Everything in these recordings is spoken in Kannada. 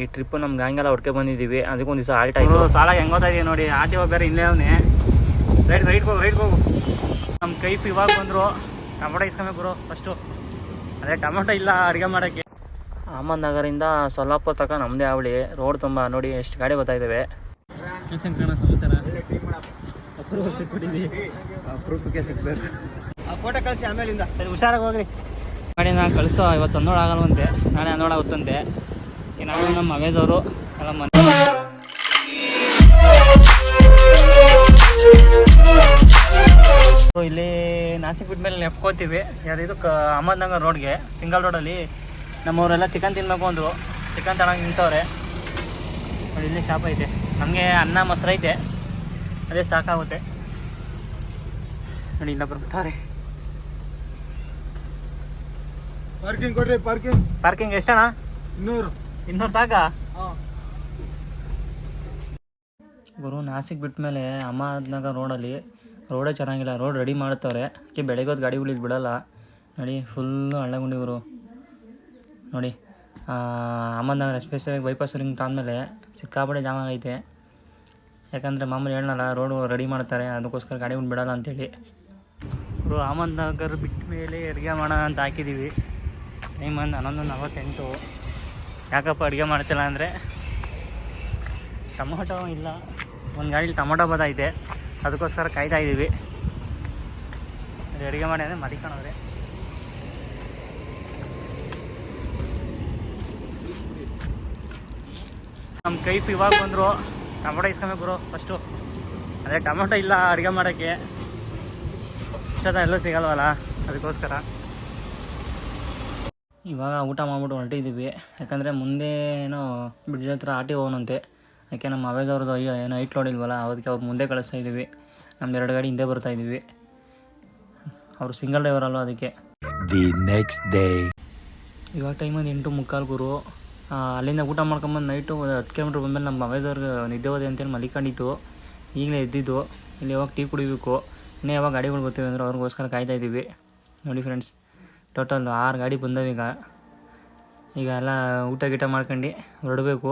ಈ ಟ್ರಿಪ್ ನಮ್ಗೆ ಹಂಗೆಲ್ಲ ಹೊಡ್ಕೆ ಬಂದಿದ್ದೀವಿ ಅದಕ್ಕೊಂದು ದಿವಸ ಆಲ್ಟ್ ಆಯಿತು. ಸಾಲ ಹೆಂಗೋತಾ ಇದೀವಿ ನೋಡಿ ಆರ್ ಟಿ ಒ ಬೇರೆ ಇಲ್ಲೇ ಅವನೇ. ರೈಟ್ ರೈಟ್ ಹೋಗು ರೈಟ್ ಹೋಗು. ನಮ್ಮ ಕೈಫ್ ಇವಾಗ ಬಂದರು. ಟೊಮೊಟೊ ಇಸ್ಕೊಬೇಕು ಗುರು ಫಸ್ಟು ಅದೇ ಟೊಮೊಟೊ ಇಲ್ಲ ಅಡುಗೆ ಮಾಡೋಕ್ಕೆ. ಅಹಮದ್ ನಗರಿಂದ ಸೊಲ್ಲಾಪುರ ತನಕ ನಮ್ಮದೇ ಅವಳಿ ರೋಡ್ ತುಂಬ ನೋಡಿ ಎಷ್ಟು ಗಾಡಿ ಬರ್ತಾ ಇದ್ದಾವೆ ಸಮಾಚಾರ. ಅಪೂರ್ವ ಸಿಕ್ಬಿಟ್ಟಿದ್ದೀವಿ ಅಪರೂಪಕ್ಕೆ ಸಿಗ್ಬೇಕು. ಆ ಫೋಟೋ ಕಳಿಸಿ ಆಮೇಲಿಂದ. ಹುಷಾರಾಗಿ ಹೋಗ್ರಿ. ನಾನು ಕಳಿಸೋ ಇವತ್ತು ಒಂದೋಳು ಆಗಲ್ವಂತೆ. ನಾಳೆ ಹನ್ನೋಳು ಆಗುತ್ತಂತೆ. ಇನ್ನು ನಮ್ಮ ಅವೇಜವರು ಎಲ್ಲ ಮನೆ ಇಲ್ಲಿ ನಾಸಿಕ್ ಬಿಟ್ಟ ಮೇಲೆ ನೆಪ್ಕೋತೀವಿ. ಇದು? ಕ ಅಹಮದ್ನಗರ್ ರೋಡ್ಗೆ. ಸಿಂಗಲ್ ರೋಡಲ್ಲಿ ನಮ್ಮವರೆಲ್ಲ ಚಿಕನ್ ತಿನ್ಬೇಕು ಅಂದರು. ಚಿಕನ್ ತಗೊಂಡು ನಿಲ್ಸವ್ರೆ. ನೋಡಿ ಇಲ್ಲಿ ಶಾಪ್ ಐತೆ. ನಮಗೆ ಅನ್ನ ಮೊಸರು ಐತೆ. ಅದೇ ಸಾಕಾಗುತ್ತೆ. ನೋಡಿ ಇಲ್ಲ ಬರ್ತಾರೆ. ಪಾರ್ಕಿಂಗ್ ಕೊಡ್ರಿ ಪಾರ್ಕಿಂಗ್ ಪಾರ್ಕಿಂಗ್ ಎಷ್ಟಣ್ಣ? ಇನ್ನೂರು. ಇನ್ನೂರು ಸಾಕ? ಗುರು ನಾಸಿಕ್ ಬಿಟ್ಟ ಮೇಲೆ ಅಹಮದ್ನಗರ್ ರೋಡಲ್ಲಿ. ರೋಡೇ ಚೆನ್ನಾಗಿಲ್ಲ ರೋಡ್ ರೆಡಿ ಮಾಡ್ತವ್ರೆ. ಅದಕ್ಕೆ ಬೆಳಗ್ಗೆ ಹೊತ್ತು ಗಾಡಿಗಳು ಬಿಡೋಲ್ಲ ಬಿಡಲ್ಲ. ನೋಡಿ ಫುಲ್ಲು ಹಳ್ಳಗುಂಡಿ ಗುರು. ನೋಡಿ ಅಹಮದ್ನಗರ್ ಎಸ್ಪೆಷಲಿ ಬೈಪಾಸ್ ರಿಂಗ್ ತಾಂದಮೇಲೆ ಸಿಕ್ಕಾಪಟ್ಟೆ ಜಾಮ ಆಗೈತೆ. ಯಾಕಂದರೆ ಮಾಮೂಲಿ ಹೇಳಲ್ಲ ರೋಡು ರೆಡಿ ಮಾಡ್ತಾರೆ ಅದಕ್ಕೋಸ್ಕರ ಗಾಡಿಗಳು ಬಿಡಲ್ಲ ಅಂತೇಳಿ. ಗುರು ಅಹಮದ್ನಗರ್ ಬಿಟ್ಟ ಮೇಲೆ ಅಡುಗೆ ಮಾಡೋಣ ಅಂತ ಹಾಕಿದ್ದೀವಿ ಟೈಮ್ ಒಂದು ಹನ್ನೊಂದು ನಲವತ್ತೆಂಟು. ಯಾಕಪ್ಪ ಅಡುಗೆ ಮಾಡ್ತಿಲ್ಲ ಅಂದರೆ? ಟೊಮೊಟೊ ಇಲ್ಲ. ಒಂದು ಗಾಡೀಲಿ ಟೊಮೊಟೊ ಬದೈತೆ ಅದಕ್ಕೋಸ್ಕರ ಕಾಯ್ತಾ ಇದ್ದೀವಿ ಅಡುಗೆ ಮಾಡಿ ಅಂದರೆ ಮಡಿಕೊಂಡ್ರೆ ನಮ್ಮ ಕೈಫ್ ಇವಾಗ ಬಂದರು. ಟೊಮೊಟೊ ಇಸ್ಕೊಬೇಕು ಗುರು ಫಸ್ಟು ಅದೇ ಟೊಮೊಟೊ ಇಲ್ಲ ಅಡುಗೆ ಮಾಡೋಕ್ಕೆ. ಇಷ್ಟದ ಎಲ್ಲೂ ಸಿಗಲ್ವಲ್ಲ? ಅದಕ್ಕೋಸ್ಕರ. ಇವಾಗ ಊಟ ಮಾಡಿಬಿಟ್ಟು ಹೊರಟಿದ್ದೀವಿ. ಯಾಕಂದರೆ ಮುಂದೆ ಏನೋ ಬ್ರಿಡ್ಜ್ ಹತ್ರ ಆಟಿ ಹೋಗೋಣಂತೆ. ಯಾಕೆ ನಮ್ಮ ಅವೇಜ್ ಅವ್ರದ್ದು ಅಯ್ಯೋ ಏನೋ ಐಟ್ ನೋಡಿಲ್ವಲ್ಲ ಅದಕ್ಕೆ ಅವ್ರು ಮುಂದೆ ಕಳಿಸ್ತಾ ಇದ್ದೀವಿ. ನಮ್ದು ಎರಡು ಗಾಡಿ ಹಿಂದೆ ಬರ್ತಾ ಇದ್ದೀವಿ. ಅವರು ಸಿಂಗಲ್ ಡ್ರೈವರ್ ಅಲ್ವ ಅದಕ್ಕೆ. ದಿ ನೆಕ್ಸ್ಟ್ ಡೇ ಇವಾಗ ಟೈಮ್ ಒಂದು ಎಂಟು ಮುಕ್ಕಾಲು ಗುರು. ಅಲ್ಲಿಂದ ಊಟ ಮಾಡ್ಕೊಂಬಂದು ನೈಟು ಹತ್ತು ಕಿಲೋಮೀಟ್ರ್ ಬಂದಮೇಲೆ ನಮ್ಮ ಅವೇಜ್ ಅವ್ರಿಗೆ ನಿದ್ದೆ ಹೋದೆ ಅಂತೇಳಿ ಮಲಿಕಂಡಿತ್ತು ಈಗಲೇ ಎದ್ದಿದ್ದು. ಇಲ್ಲಿ ಯಾವಾಗ ಟೀ ಕುಡಿಬೇಕು ಇನ್ನೇ ಯಾವಾಗ ಗಾಡಿಗಳು ಬರ್ತೀವಿ ಅಂದ್ರೆ ಅವ್ರಿಗೋಸ್ಕರ ಕಾಯ್ತಾ ಇದ್ದೀವಿ. ನೋಡಿ ಫ್ರೆಂಡ್ಸ್ ಟೋಟಲ್ ಆರು ಗಾಡಿ ಬಂದವೀಗ ಈಗ. ಎಲ್ಲ ಊಟ ಗೀಟ ಮಾಡ್ಕೊಂಡು ಹೊರಡಬೇಕು.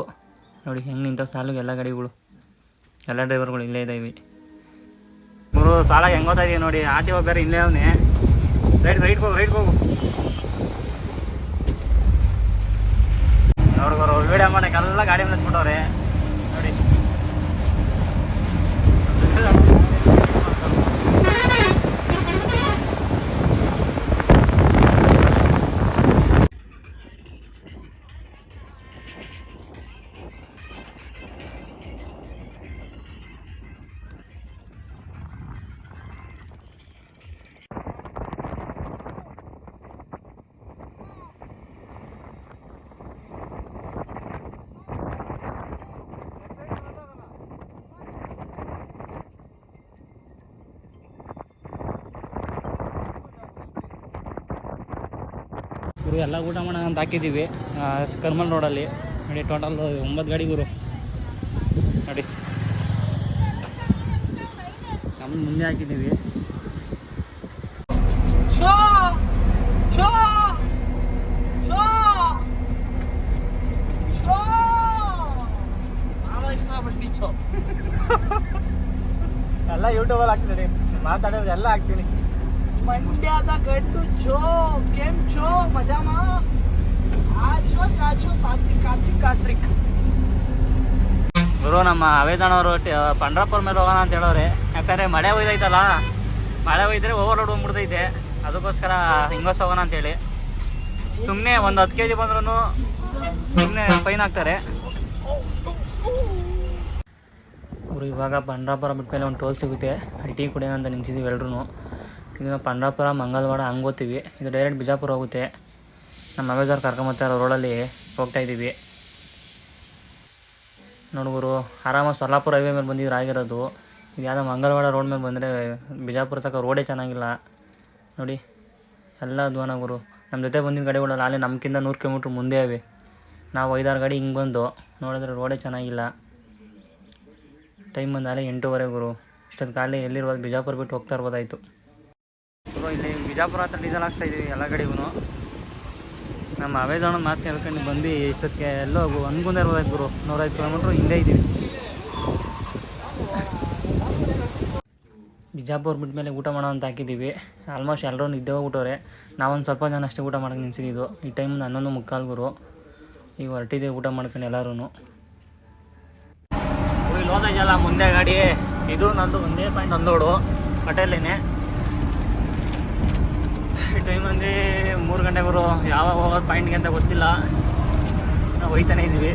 ನೋಡಿ ಹೆಂಗೆ ನಿಂತಾವ ಸಾಲಿಗೆ ಎಲ್ಲ ಗಾಡಿಗಳು. ಎಲ್ಲ ಡ್ರೈವರ್ಗಳು ಇಲ್ಲೇ ಇದ್ದಾವೆ ಗುರು ಸಾಲ ಹೆಂಗೋತಾ ಇದೀವಿ ನೋಡಿ. ಆಟಿ ಟಿ ಇಲ್ಲೇ ಅವನೇ. ರೈಟ್ ರೈಟ್ ಹೋಗು ರೈಟ್ ಹೋಗು. ನೋಡಿ ವಿಡಿಯೋ ವೀಡಿಯೋ ಮಾಡೋಕ್ಕೆಲ್ಲ ಗಾಡಿ ನಿಲ್ಸ್ಬಿಟ್ಟವ್ರೆ ನೋಡಿ. ಗುರು, ಎಲ್ಲ ಊಟ ಮಾಡೋಣ ಅಂತ ಹಾಕಿದ್ದೀವಿ ಕರ್ಮಲ್ ರೋಡಲ್ಲಿ. ನೋಡಿ ಟೋಟಲ್ ಒಂಬತ್ತು ಗಾಡಿ ಗುರು. ನೋಡಿ. ನಮ್ಮ ಮುಂದೆ ಹಾಕಿದ್ದೀವಿ. ಎಲ್ಲ ಯೂಟ್ಯೂಬಲ್ಲಿ ಹಾಕ್ತೀನಿ. ಮಾತಾಡೋದು ಎಲ್ಲ ಹಾಕ್ತೀನಿ. ಮಂಡ್ಯದ ಗಂಡು ಚೋ ಕೆಂ ಚೋ ಗುರು, ನಮ್ಮ ಅವೇದಣ್ಣವರು ಪಂಡ್ರಾಪುರ ಮೇಲೆ ಹೋಗೋಣ ಅಂತ ಹೇಳೋರೆ. ಯಾಕಂದ್ರೆ ಮಳೆ ಒಯ್ದೈತಲ್ಲ, ಮಳೆ ಒಯ್ದ್ರೆ ಓವರ್ಲೋಡ್ ಹೋಗ್ಬಿಡ್ತೈತೆ ಅದಕ್ಕೋಸ್ಕರ ಹಿಂಗೋಸ್ ಹೋಗೋಣ ಅಂತೇಳಿ ಸುಮ್ಮನೆ ಒಂದು ಹತ್ತು ಕೆ ಜಿ ಬಂದ್ರೂ ಸುಮ್ಮನೆ ಫೈನ್ ಹಾಕ್ತಾರೆ. ಅವರು ಇವಾಗ ಪಂಡ್ರಾಪುರ ಬಿಟ್ಮೇಲೆ ಒಂದು ಟೋಲ್ ಸಿಗುತ್ತೆ. ಅಲ್ಲಿ ಟೀ ಕುಡಿಯೋಣ ಅಂತ ನಿಂತಿದ್ದೀವಿ ಎಲ್ರೂ ಈಗ ಪಂಡ್ರಾಪುರ, ಮಂಗಲ್ವಾಡ ಹಂಗೆ ಓದ್ತೀವಿ. ಇದು ಡೈರೆಕ್ಟ್ ಬಿಜಾಪುರ ಹೋಗುತ್ತೆ. ನಮ್ಮ ಅವೇಜಾರ್ ಕರ್ಕೊಂಬತ್ತಾರೆ ರೋಡಲ್ಲಿ ಹೋಗ್ತಾ ಇದ್ದೀವಿ ನೋಡ್ಗುರು ಆರಾಮಾಗಿ ಸೊಲ್ಲಾಪುರ ಹೈವೇ ಮೇಲೆ ಬಂದಿದ್ರು ಆಗಿರೋದು. ಇದು ಯಾವುದೋ ಮಂಗಳವಾಡ ರೋಡ್ ಮೇಲೆ ಬಂದರೆ ಬಿಜಾಪುರ ತನಕ ರೋಡೇ ಚೆನ್ನಾಗಿಲ್ಲ. ನೋಡಿ, ಎಲ್ಲ ಧ್ವನ ಗುರು. ನಮ್ಮ ಜೊತೆ ಬಂದಿದ್ದ ಗಾಡಿಗಳೆಲ್ಲ ಅಲ್ಲೇ ನಮ್ಗಿಂತ ನೂರು ಕಿಲೋಮೀಟ್ರ್ ಮುಂದೆ ಅವೆ ನಾವು ಐದಾರು ಗಾಡಿ ಹಿಂಗೆ ಬಂದು ನೋಡಿದ್ರೆ ರೋಡೇ ಚೆನ್ನಾಗಿಲ್ಲ. ಟೈಮ್ ಬಂದಾಲೆ ಎಂಟೂವರೆ ಗುರು. ಇಷ್ಟೊಂದು ಖಾಲಿ ಎಲ್ಲಿರ್ಬೋದು? ಬಿಜಾಪುರ ಬಿಟ್ಟು ಹೋಗ್ತಾ ಇರ್ಬೋದಾಯ್ತು. ಗುರು, ಇಲ್ಲಿ ಬಿಜಾಪುರ ಹತ್ರ ಡೀಸೆಲ್ ಹಾಕ್ತಾ ಇದ್ದೀವಿ ಎಲ್ಲ ಗಾಡಿಗೂ ನಮ್ಮ ಅವೇಜಾಣ ಮಾತು ಕೇಳ್ಕೊಂಡು ಬಂದು ಇಷ್ಟಕ್ಕೆ ಎಲ್ಲೋ ಅನ್ಕೊಂಡೇ ಇರ್ಬೋದಾಯ್ತು ಗುರು. ನೂರೈದು ಕಿಲೋಮೀಟ್ರ್ ಹಿಂದೆ ಇದ್ದೀವಿ. ಬಿಜಾಪುರ್ ಬಿಟ್ಟ ಮೇಲೆ ಊಟ ಮಾಡೋ ಅಂತ ಹಾಕಿದ್ದೀವಿ. ಆಲ್ಮೋಸ್ಟ್ ಎಲ್ಲರೂ ನಿದ್ದೆ ಹೋಗ್ಬಿಟ್ಟವ್ರೆ ನಾವೊಂದು ಸ್ವಲ್ಪ ಜನ ಅಷ್ಟೇ ಊಟ ಮಾಡೋಕೆ ನಿಲ್ಸಿದ್ದು ಈ ಟೈಮ್ ಹನ್ನೊಂದು ಮುಕ್ಕಾಲು ಗುರು. ಈಗ ಹೊರಟಿದ್ದೀವಿ ಊಟ ಮಾಡ್ಕೊಂಡು ಎಲ್ಲರೂ ಇಲ್ಲಿ ಹೋದಾಗಲ್ಲ ಮುಂದೆ ಗಾಡಿ. ಇದು ನಂದು ಒಂದೇ ಪಾಯಿಂಟ್ ಒಂದೋಡು. ಹೋಟೆಲೇನೆ ಈ ಟೈಮ್ ಅಂದರೆ ಮೂರು ಗಂಟೆ ಬರೋ ಯಾವಾಗ ಹೋಗೋದು ಪಾಯಿಂಟ್ಗೆ ಅಂತ ಗೊತ್ತಿಲ್ಲ. ನಾವು ಹೋಯ್ತಾನೆ ಇದ್ದೀವಿ.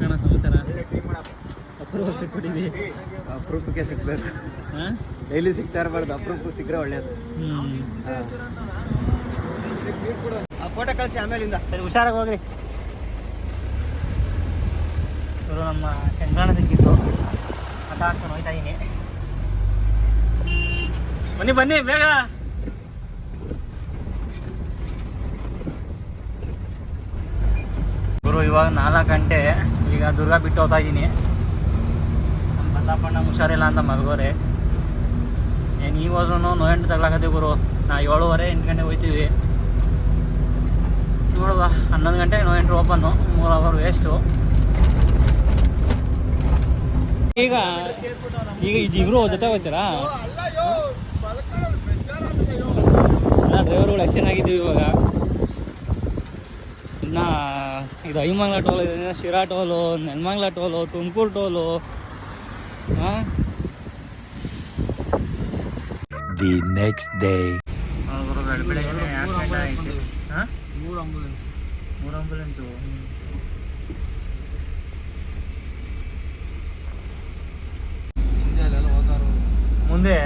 ಕಣ ಸಮಾಚಾರ? ಅಪ್ರೂವ್ ಸಿಕ್ಬಿಟ್ಟಿದ್ದೀವಿ. ಅಪರೂಪಕ್ಕೆ ಸಿಗ್ಬೇಕು. ಹಾಂ? ಡೈಲಿ ಸಿಗ್ತಾ ಇರಬಾರ್ದು. ಅಪರೂಪಕ್ಕೆ ಸಿಕ್ಕರೆ ಒಳ್ಳೇದು. ಆ ಫೋಟೋ ಕಳಿಸಿ ಆಮೇಲಿಂದ. ಹುಷಾರಾಗಿ ಹೋಗ್ರಿ. ಇವರು ನಮ್ಮ ಶಂಕರಣ ಸಿಕ್ಕಿತ್ತು ಮತ ಆಡ್ಕೊಂಡು ಹೋಯ್ತಾ ಇದೀನಿ ಬನ್ನಿ ಬನ್ನಿ ಬೇಗ. ಗುರು ಇವಾಗ ನಾಲ್ಕು ಗಂಟೆ. ಈಗ ದುರ್ಗಾ ಬಿಟ್ಟು ಹೋಗ್ತಾ ಇದ್ದೀನಿ ನಮ್ಮ ಬಸಪ್ಪಣ್ಣ ಹುಷಾರಿಲ್ಲ ಅಂತ ಮಲ್ಗೋರೆ. ಏನು ಈಗ ಹೋದ್ರೂ ನೋಯಂಟು ತಗ್ಲಾಕತ್ತೀವಿ ಗುರು. ನಾ ಏಳುವರೆ ಎಂಟು ಗಂಟೆಗೆ ಹೋಗ್ತೀವಿ ನೋಡುವ ಹನ್ನೊಂದು ಗಂಟೆಗೆ ನೋ ಎಂಟ್ರು ಓಪನ್ನು. ಮೂರು ಅವರ್ ವೇಸ್ಟು ಈಗ ಈಗ ಇದಿಬ್ರು ಜೊತೆ ಹೋಗ್ತೀರಾ ಡ್ರೈವರ್ಗಳು ಎಷ್ಟು ಆಗಿದ್ದೀವಿ ಇವಾಗ? ಇನ್ನು ಇದು ಐಮಂಗ್ಲ ಟೋಲ್ ಇದೆ Sira toll Nelamangala toll Tumakuru toll. ಹಾಂ ದಿ ಆಯಿತು ಹಾಂ ಮೂರು ಆಂಬುಲೆನ್ಸ್ ಮೂರು ಆಂಬುಲೆನ್ಸು ಹಿಂದೆ ಅಲ್ಲೆಲ್ಲ ಹೋದಾರು ಮುಂದೆ?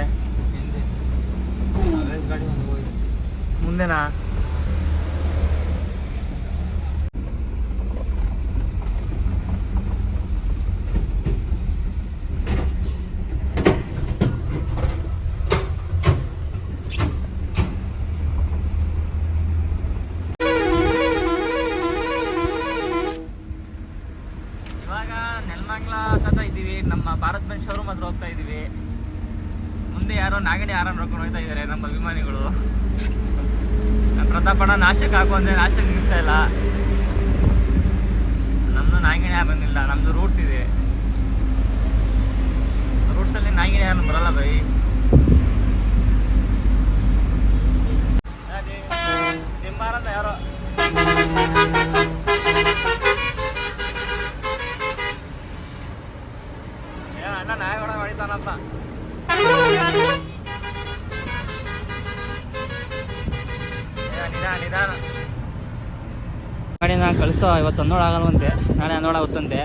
ಮುಂದೆನಾ? ಇವಾಗ ನೆಲಮಂಗ್ಲ ಅಂತ ಇದ್ದೀವಿ. ನಮ್ಮ ಭಾರತ್ ಬೆಂಚ್ ಶೋರೂಮ್ ಹತ್ರ ಹೋಗ್ತಾ ಇದ್ದೀವಿ. ಮುಂದೆ ಯಾರೋ ನಾಗಿಣಿ ಆರಾಮ್ ನೋಡ್ಕೊಂಡು ಹೋಗ್ತಾ ಇದ್ದಾರೆ ನಮ್ಮ ಅಭಿಮಾನಿಗಳು. ನಮ್ಮ ಪ್ರತಾಪಣ್ಣ ನಾಷ್ಟಕ್ಕೆ ಹಾಕು ಅಂದರೆ ನಾಷ್ಟಕ್ಕೆ ನಿಲ್ಲಿಸ್ತಾ ಇಲ್ಲ. ನಮ್ಮದು ನಾಗಿಣಿ ಯಾರು ಬಂದಿಲ್ಲ ನಮ್ಮದು ರೂಟ್ಸ್ ಇದೆ. ರೂಟ್ಸಲ್ಲಿ ನಾಗಿಣಿ ಯಾರು ಬರಲ್ಲ ಬೈ ಯಾರೋ ಅಣ್ಣ ನಾಯಿ ಹೊಡಿತಾನಪ್ಪ. ಏ, ನಿಧಾನ ನಾನು ಕಳಿಸೋ, ಇವತ್ತು ಹನ್ನೋಳು ಆಗಲ್ವಂತೆ. ನಾಳೆ ಹನ್ನೋಳು ಆಗುತ್ತಂತೆ.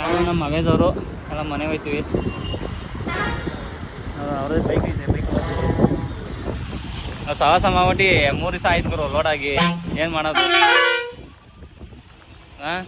ನಾನು ನಮ್ಮ ಅವೇಜ್ ಅವರು ಎಲ್ಲ ಮನೆಗೆ ಹೋಯ್ತೀವಿ. ಅವ್ರದ್ದು ಬೈಕ್ ಇದೆ ಬೈಕ್ ನಾವು ಸಾಹಸ ಮಾಡ್ಬಿಟ್ಟು ಮೂರು ದಿವಸ ಆಯ್ತು ಬರೋ ಲೋಡಾಗಿ ಏನು ಮಾಡೋದು? ಹಾಂ